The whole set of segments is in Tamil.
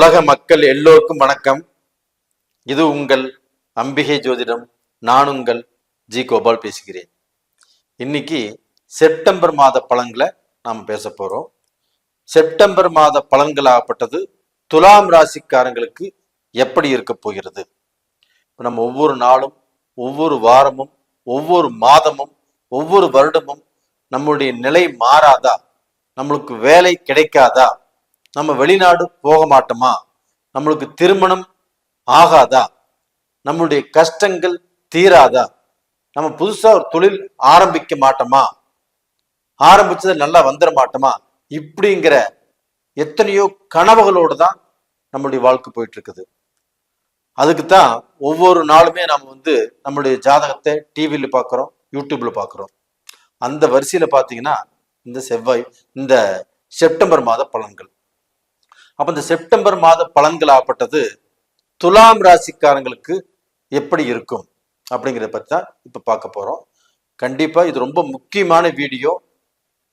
உலக மக்கள் எல்லோருக்கும் வணக்கம். இது உங்கள் அம்பிகை ஜோதிடம். நான் உங்கள் ஜி கோபால் பேசுகிறேன். இன்னைக்கு செப்டம்பர் மாத பழங்களை நாம் பேச போறோம். செப்டம்பர் மாத பழங்களாகப்பட்டது துலாம் ராசிக்காரங்களுக்கு எப்படி இருக்க போகிறது? இப்ப நம்ம ஒவ்வொரு நாளும் ஒவ்வொரு வாரமும் ஒவ்வொரு மாதமும் ஒவ்வொரு வருடமும் நம்மளுடைய நிலை மாறாதா? நம்மளுக்கு வேலை கிடைக்காதா? நம்ம வெளிநாடு போக மாட்டோமா? நம்மளுக்கு திருமணம் ஆகாதா? நம்மளுடைய கஷ்டங்கள் தீராதா? நம்ம புதுசா ஒரு தொழில் ஆரம்பிக்க மாட்டோமா? ஆரம்பிச்சது நல்லா வந்துட மாட்டோமா? இப்படிங்கிற எத்தனையோ கனவுகளோடு தான் நம்மளுடைய வாழ்க்கை போயிட்டு இருக்குது அதுக்கு தான் ஒவ்வொரு நாளுமே நம்ம வந்து நம்மளுடைய ஜாதகத்தை டிவியில் பார்க்குறோம் யூடியூப்ல பார்க்குறோம். அந்த வரிசையில் பார்த்தீங்கன்னா இந்த செவ்வாய் இந்த செப்டம்பர் மாத பலன்கள். அப்ப இந்த செப்டம்பர் மாத பலன்களாகப்பட்டது துலாம் ராசிக்காரங்களுக்கு எப்படி இருக்கும் அப்படிங்கிறத பத்தி தான் இப்ப பார்க்க போறோம். கண்டிப்பா இது ரொம்ப முக்கியமான வீடியோ.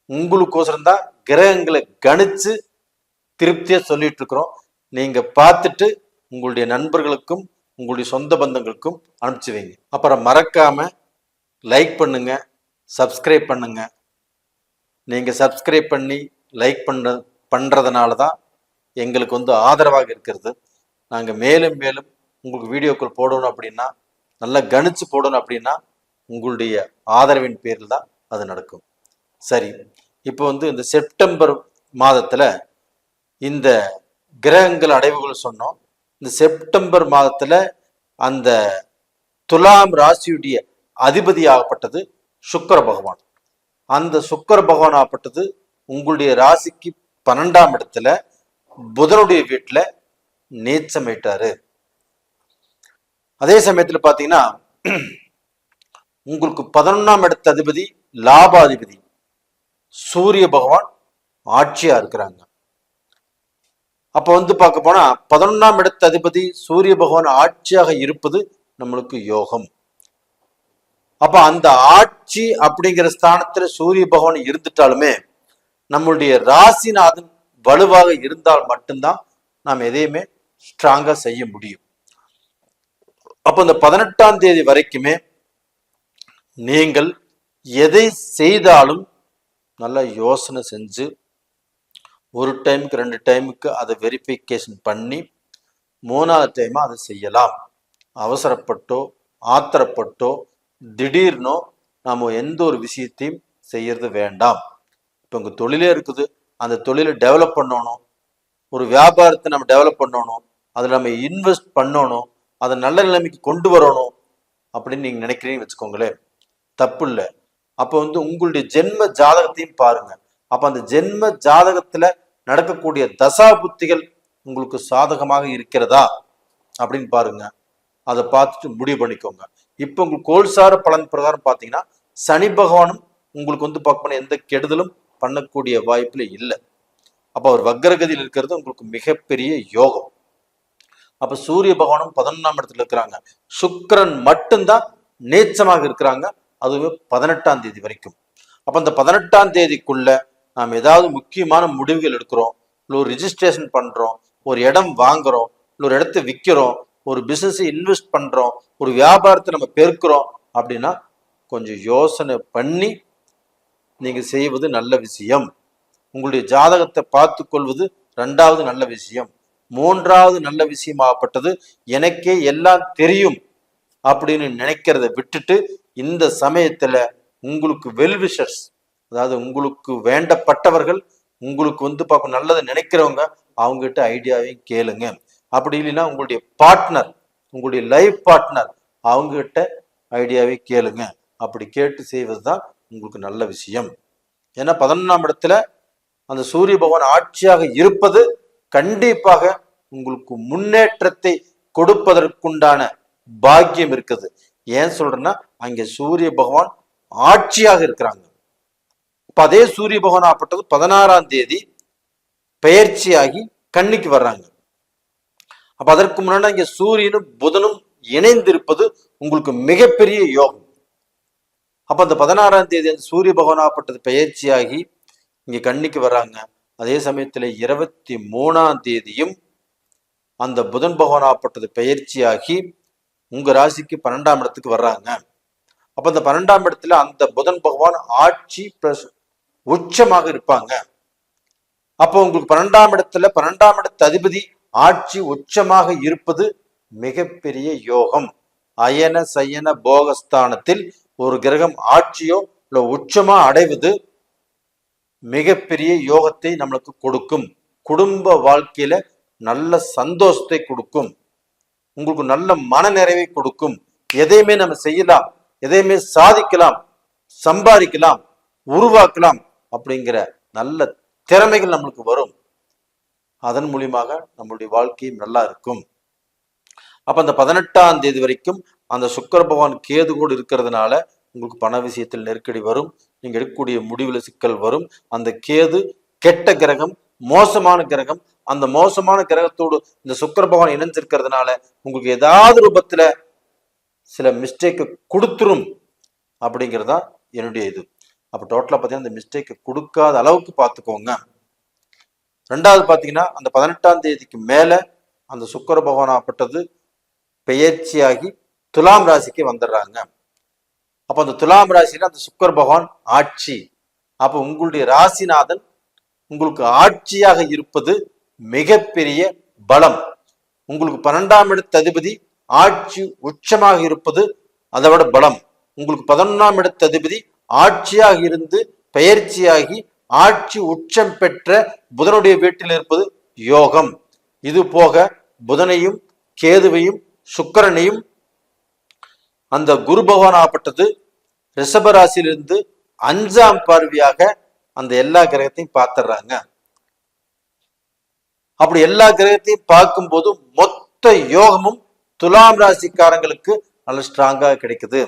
உங்களுக்கோசரம் தான் கிரகங்களை கணிச்சு திருப்தியா சொல்லிட்டு இருக்கிறோம். நீங்க பார்த்துட்டு உங்களுடைய நண்பர்களுக்கும் உங்களுடைய சொந்த பந்தங்களுக்கும் அனுப்பிச்சு வைங்க. அப்புறம் மறக்காம லைக் பண்ணுங்க சப்ஸ்கிரைப் பண்ணுங்க. நீங்க சப்ஸ்கிரைப் பண்ணி லைக் பண்ண பண்றதுனால தான் எங்களுக்கு வந்து ஆதரவாக இருக்கிறது. நாங்கள் மேலும் மேலும் உங்களுக்கு வீடியோக்கள் போடணும் அப்படின்னா நல்லா கணிச்சு போடணும் அப்படின்னா உங்களுடைய ஆதரவின் பேரில் தான் அது நடக்கும். சரி இப்போ வந்து இந்த செப்டம்பர் மாதத்தில் இந்த கிரகங்கள் அடைவுகள் சொன்னோம். இந்த செப்டம்பர் மாதத்தில் அந்த துலாம் ராசியுடைய அதிபதியாகப்பட்டது சுக்கர பகவான். அந்த சுக்கர பகவான் ஆகப்பட்டது உங்களுடைய ராசிக்கு பன்னெண்டாம் இடத்துல புதனுடைய வீட்டில் நீச்சமிட்டாரு அதே சமயத்தில் பார்த்தீங்கன்னா உங்களுக்கு பதினொன்றாம் இடத்த அதிபதி லாபாதிபதி சூரிய பகவான் ஆட்சியா இருக்கிறாங்க. அப்ப வந்து பார்க்க போனா பதினொன்றாம் இடத்த அதிபதி சூரிய பகவான் ஆட்சியாக இருப்பது நம்மளுக்கு யோகம். அப்ப அந்த ஆட்சி அப்படிங்கிற ஸ்தானத்துல சூரிய பகவான் இருந்துட்டாலுமே நம்மளுடைய ராசிநாதன் வலுவாக இருந்தால் மட்டும்தான் நாம் எதையுமே ஸ்ட்ராங்காக செய்ய முடியும். அப்போ இந்த பதினெட்டாம் தேதி வரைக்குமே நீங்கள் எதை செய்தாலும் நல்லா யோசனை செஞ்சு ஒரு டைமுக்கு ரெண்டு டைமுக்கு அதை வெரிஃபிகேஷன் பண்ணி மூணாவது டைமாக அதை செய்யலாம். அவசரப்பட்டோ ஆத்திரப்பட்டோ திடீர்னோ நாம் எந்த ஒரு விஷயத்தையும் செய்யறது வேண்டாம். இப்போ உங்கள் தொழிலே இருக்குது. அந்த தொழிலை டெவலப் பண்ணணும். ஒரு வியாபாரத்தை நம்ம டெவலப் பண்ணணும். அதில் நம்ம இன்வெஸ்ட் பண்ணணும். அதை நல்ல நிலைமைக்கு கொண்டு வரணும் அப்படின்னு நீங்கள் நினைக்கிறீங்கன்னு வச்சுக்கோங்களேன். தப்பு இல்லை. அப்போ வந்து உங்களுடைய ஜென்ம ஜாதகத்தையும் பாருங்க. அப்போ அந்த ஜென்ம ஜாதகத்தில் நடக்கக்கூடிய தசா புத்திகள் உங்களுக்கு சாதகமாக இருக்கிறதா அப்படின்னு பாருங்க. அதை பார்த்துட்டு முடிவு பண்ணிக்கோங்க. இப்போ உங்களுக்கு கோல்சார பலன் பிரகாரம் பார்த்தீங்கன்னா சனி பகவானும் உங்களுக்கு வந்து பார்க்கணும் எந்த கெடுதலும் பண்ணக்கூடிய வாய்ப்புல இல்லை. அப்போ அவர் வக்கரகதியில் இருக்கிறது உங்களுக்கு மிகப்பெரிய யோகம். அப்ப சூரிய பகவானும் பதினொன்றாம் இடத்துல இருக்கிறாங்க. சுக்கரன் மட்டும்தான் நேச்சமாக இருக்கிறாங்க. அதுவே பதினெட்டாம் தேதி வரைக்கும். அப்போ அந்த பதினெட்டாம் தேதிக்குள்ள நாம் ஏதாவது முக்கியமான முடிவுகள் எடுக்கிறோம். இல்லை ஒரு ரிஜிஸ்ட்ரேஷன் பண்றோம். ஒரு இடம் வாங்குறோம். இல்லை ஒரு இடத்த விற்கிறோம் ஒரு பிஸ்னஸை இன்வெஸ்ட் பண்றோம். ஒரு வியாபாரத்தை நம்ம பெருக்கிறோம். அப்படின்னா கொஞ்சம் யோசனை பண்ணி நீங்க செய்வது நல்ல விஷயம். உங்களுடைய ஜாதகத்தை பார்த்து கொள்வது ரெண்டாவது நல்ல விஷயம். மூன்றாவது நல்ல விஷயமாகப்பட்டது எனக்கே எல்லாம் தெரியும் அப்படின்னு நினைக்கிறத விட்டுட்டு இந்த சமயத்துல உங்களுக்கு வெல்விஷர்ஸ் அதாவது உங்களுக்கு வேண்டப்பட்டவர்கள் உங்களுக்கு வந்து பார்க்க நல்லதை நினைக்கிறவங்க அவங்ககிட்ட ஐடியாவையும் கேளுங்க. அப்படி இல்லைன்னா உங்களுடைய பார்ட்னர் உங்களுடைய லைஃப் பார்ட்னர் அவங்ககிட்ட ஐடியாவை கேளுங்க. அப்படி கேட்டு செய்வது தான் உங்களுக்கு நல்ல விஷயம். ஏன்னா பதினொன்றாம் இடத்துல அந்த சூரிய பகவான் ஆட்சியாக இருப்பது கண்டிப்பாக உங்களுக்கு முன்னேற்றத்தை கொடுப்பதற்குண்டான பாக்கியம் இருக்குது. ஏன் சொல்றேன்னா அங்கே சூரிய பகவான் ஆட்சியாக இருக்கிறாங்க. இப்ப அதே சூரிய பகவான் ஆப்பட்டது பதினாறாம் தேதி பயிற்சியாகி கண்ணிக்கு வர்றாங்க. அப்ப அதற்கு முன்னாடி இங்க சூரியனும் புதனும் இணைந்திருப்பது உங்களுக்கு மிகப்பெரிய யோகம். அப்ப அந்த பதினாறாம் தேதி அந்த சூரிய பகவானாப்பட்டது பயிற்சியாகி பெயர்ச்சியாகி இங்க கண்ணிக்கு வர்றாங்க அதே சமயத்துல இருபத்தி மூணாம் தேதியும் அந்த புதன் பகவான் பயிற்சியாகி பெயர்ச்சியாகி உங்க ராசிக்கு பன்னெண்டாம் இடத்துக்கு வர்றாங்க. அப்ப அந்த பன்னெண்டாம் இடத்துல அந்த புதன் பகவான் ஆட்சி பிளஸ் உச்சமாக இருப்பாங்க. அப்போ உங்களுக்கு பன்னெண்டாம் இடத்துல பன்னெண்டாம் இடத்து அதிபதி ஆட்சி உச்சமாக இருப்பது மிகப்பெரிய யோகம். அயன சயன போகஸ்தானத்தில் ஒரு கிரகம் ஆட்சியோ இல்ல உச்சமா அடைவது மிகப்பெரிய யோகத்தை நம்மளுக்கு கொடுக்கும். குடும்ப வாழ்க்கையில நல்ல சந்தோஷத்தை கொடுக்கும். உங்களுக்கு நல்ல மன நிறைவை கொடுக்கும். எதையுமே நம்ம செய்யலாம் எதையுமே சாதிக்கலாம் சம்பாதிக்கலாம் உருவாக்கலாம் அப்படிங்கிற நல்ல திறமைகள் நம்மளுக்கு வரும். அதன் மூலியமாக நம்மளுடைய வாழ்க்கையும் நல்லா இருக்கும். அப்ப அந்த பதினெட்டாம் தேதி வரைக்கும் அந்த சுக்கர பகவான் கேது கூட இருக்கிறதுனால உங்களுக்கு பண விஷயத்தில் நெருக்கடி வரும். நீங்கள் எடுக்கக்கூடிய முடிவில் சிக்கல் வரும். அந்த கேது கெட்ட கிரகம் மோசமான கிரகம் அந்த மோசமான கிரகத்தோடு இந்த சுக்கர பகவான் இணைஞ்சிருக்கிறதுனால உங்களுக்கு ஏதாவது ரூபத்துல சில மிஸ்டேக்கை கொடுத்துரும் அப்படிங்கிறது தான் என்னுடைய இது. அப்போ டோட்டலாக பார்த்தீங்கன்னா அந்த மிஸ்டேக்கை கொடுக்காத அளவுக்கு பார்த்துக்கோங்க ரெண்டாவது பார்த்தீங்கன்னா அந்த பதினெட்டாம் தேதிக்கு மேலே அந்த சுக்கர பகவான் ஆப்பட்டது பெயர்ச்சியாகி துலாம் ராசிக்கு வந்துடுறாங்க. அப்போ அந்த துலாம் ராசியில அந்த சுக்கர் பகவான் ஆட்சி. அப்போ உங்களுடைய ராசிநாதன் உங்களுக்கு ஆட்சியாக இருப்பது மிகப்பெரிய பலம். உங்களுக்கு பன்னெண்டாம் இடத்து அதிபதி ஆட்சி உச்சமாக இருப்பது அதை விட பலம். உங்களுக்கு பதினொன்றாம் இடத்து அதிபதி ஆட்சியாக இருந்து பெயர்ச்சியாகி ஆட்சி உச்சம் பெற்ற புதனுடைய வீட்டில் இருப்பது யோகம். இது போக புதனையும் கேதுவையும் சுக்கரனையும் அந்த குரு பகவான் ஆப்பட்டது ரிஷபராசியிலிருந்து அஞ்சாம் பார்வையாக அந்த எல்லா கிரகத்தையும் பார்த்துடுறாங்க. அப்படி எல்லா கிரகத்தையும் பார்க்கும்போது மொத்த யோகமும் துலாம் ராசிக்காரங்களுக்கு நல்ல ஸ்ட்ராங்காக கிடைக்குது.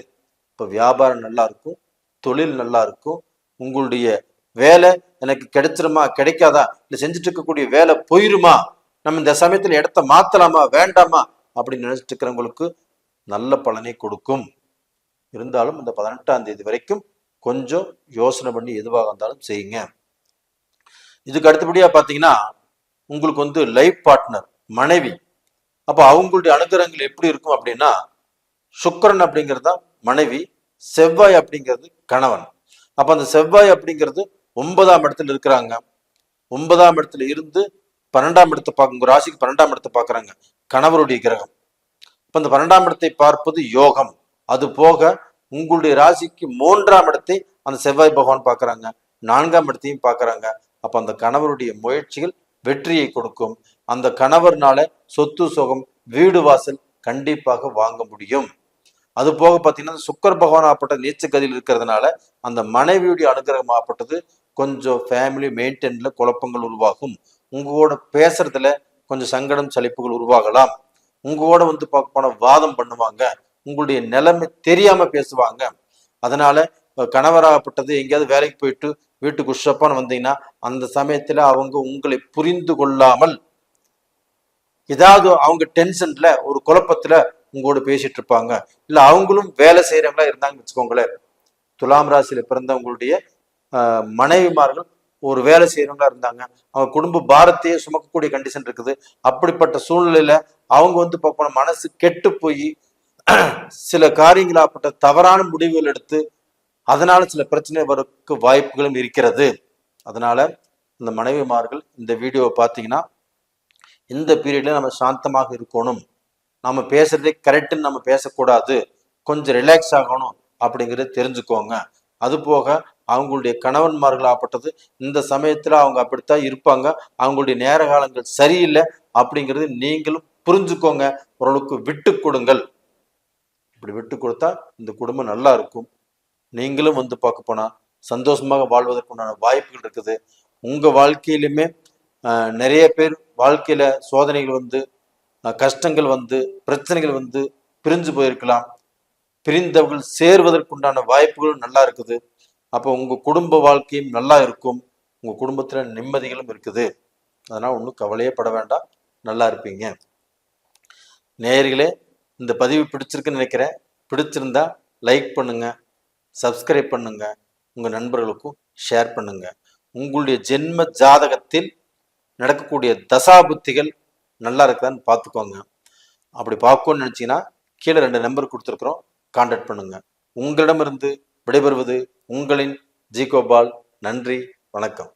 இப்போ வியாபாரம் நல்லா இருக்கும் தொழில் நல்லா இருக்கும் உங்களுடைய வேலை எனக்கு கிடைச்சிருமா கிடைக்காதா இல்லை செஞ்சுட்டு இருக்கக்கூடிய வேலை போயிருமா நம்ம இந்த சமயத்தில் இடத்த மாத்தலாமா வேண்டாமா அப்படின்னு நினைச்சிட்டு இருக்கிறவங்களுக்கு நல்ல பலனை கொடுக்கும். இருந்தாலும் இந்த பதினெட்டாம் தேதி வரைக்கும் கொஞ்சம் யோசனை பண்ணி எதுவாக இருந்தாலும் செய்யுங்க. இதுக்கு அடுத்தபடியா பார்த்தீங்கன்னா உங்களுக்கு வந்து லைஃப் பார்ட்னர் மனைவி. அப்போ அவங்களுடைய அனுகிரகங்கள் எப்படி இருக்கும் அப்படின்னா சுக்கரன் அப்படிங்கிறது தான் மனைவி செவ்வாய் அப்படிங்கிறது கணவன். அப்போ அந்த செவ்வாய் அப்படிங்கிறது ஒன்பதாம் இடத்துல இருக்கிறாங்க. ஒன்பதாம் இடத்துல இருந்து பன்னெண்டாம் இடத்தை பார்க்க உங்கள் ராசிக்கு பன்னெண்டாம் இடத்தை பார்க்குறாங்க. கணவருடைய கிரகம். இப்ப இந்த பன்னெண்டாம் இடத்தை பார்ப்பது யோகம். அது போக உங்களுடைய ராசிக்கு மூன்றாம் இடத்தை அந்த செவ்வாய் பகவான் பார்க்குறாங்க. நான்காம் இடத்தையும் பார்க்குறாங்க. அப்ப அந்த கணவருடைய முயற்சிகள் வெற்றியை கொடுக்கும். அந்த கணவர்னால சொத்து சுகம் வீடு வாசல் கண்டிப்பாக வாங்க முடியும். அது போக பார்த்தீங்கன்னா சுக்கர் பகவான் ஆப்பட்ட நீச்சகதியில் இருக்கிறதுனால அந்த மனைவியுடைய அனுகிரகம் ஆப்பட்டது கொஞ்சம் ஃபேமிலி மெயின்டெயின்ல குழப்பங்கள் உருவாகும். உங்களோட பேசுறதுல கொஞ்சம் சங்கடம் சலிப்புகள் உருவாகலாம். உங்களோட வந்து பார்க்க போன வாதம் பண்ணுவாங்க. உங்களுடைய நிலைமை தெரியாம பேசுவாங்க. அதனால கணவராகப்பட்டது எங்கேயாவது வேலைக்கு போயிட்டு வீட்டுக்கு உஷப்பான்னு வந்தீங்கன்னா அந்த சமயத்துல அவங்க உங்களை புரிந்து கொள்ளாமல் ஏதாவது அவங்க டென்ஷன்ல ஒரு குழப்பத்துல உங்களோட பேசிட்டு இருப்பாங்க. இல்ல அவங்களும் வேலை செய்யறவங்களா இருந்தாங்கன்னு வச்சுக்கோங்களேன். துலாம் ராசியில பிறந்தவங்களுடைய ஆஹ், மனைவிமார்கள் ஒரு வேலை செய்யறவங்களா இருந்தாங்க. அவங்க குடும்ப பாரத்தையே சுமக்கக்கூடிய கண்டிஷன் இருக்குது. அப்படிப்பட்ட சூழ்நிலையில அவங்க வந்து பார்ப்போம் மனசு கெட்டு போய் சில காரியங்களாப்பட்ட தவறான முடிவுகள் எடுத்து அதனால சில பிரச்சனை வரக்கு வாய்ப்புகளும் இருக்கிறது. அதனால இந்த மனைவிமார்கள் இந்த வீடியோவை பார்த்தீங்கன்னா இந்த பீரியட்ல நம்ம சாந்தமாக இருக்கணும். நம்ம பேசுறதே கரெக்டுன்னு நம்ம பேசக்கூடாது. கொஞ்சம் ரிலாக்ஸ் ஆகணும் அப்படிங்கிறத தெரிஞ்சுக்கோங்க. அது போக அவங்களுடைய கணவன்மார்களாகப்பட்டது. இந்த சமயத்தில் அவங்க அப்படித்தான் இருப்பாங்க. அவங்களுடைய நேர காலங்கள் சரியில்லை அப்படிங்கிறது நீங்களும் புரிஞ்சுக்கோங்க. ஓரளவுக்கு விட்டு கொடுங்கள். இப்படி விட்டு கொடுத்தா இந்த குடும்பம் நல்லா இருக்கும். நீங்களும் வந்து பார்க்க போனால் சந்தோஷமாக வாழ்வதற்குண்டான வாய்ப்புகள் இருக்குது. உங்கள் வாழ்க்கையிலுமே நிறைய பேர் வாழ்க்கையில் சோதனைகள் வந்து கஷ்டங்கள் வந்து பிரச்சனைகள் வந்து பிரிஞ்சு போயிருக்கலாம். பிரிந்தவர்கள் சேர்வதற்குண்டான வாய்ப்புகளும் நல்லா இருக்குது. அப்போ உங்கள் குடும்ப வாழ்க்கையும் நல்லா இருக்கும். உங்கள் குடும்பத்தில் நிம்மதிகளும் இருக்குது. அதனால் ஒன்றும் கவலையே பட வேண்டாம். நல்லா இருப்பீங்க. நேயர்களே இந்த பதிவு பிடிச்சிருக்குன்னு நினைக்கிறேன். பிடிச்சிருந்தா லைக் பண்ணுங்கள் சப்ஸ்கிரைப் பண்ணுங்கள் உங்கள் நண்பர்களுக்கும் ஷேர் பண்ணுங்கள் உங்களுடைய ஜென்ம ஜாதகத்தில் நடக்கக்கூடிய தசாபுத்திகள் நல்லா இருக்குதான்னு பார்த்துக்கோங்க. அப்படி பார்க்கணும்னு நினச்சிங்கன்னா கீழே ரெண்டு நம்பர் கொடுத்துருக்குறோம். கான்டாக்ட் பண்ணுங்கள் உங்களிடமிருந்து விடைபெறுவது உங்களின் ஜிகோபால் நன்றி வணக்கம்.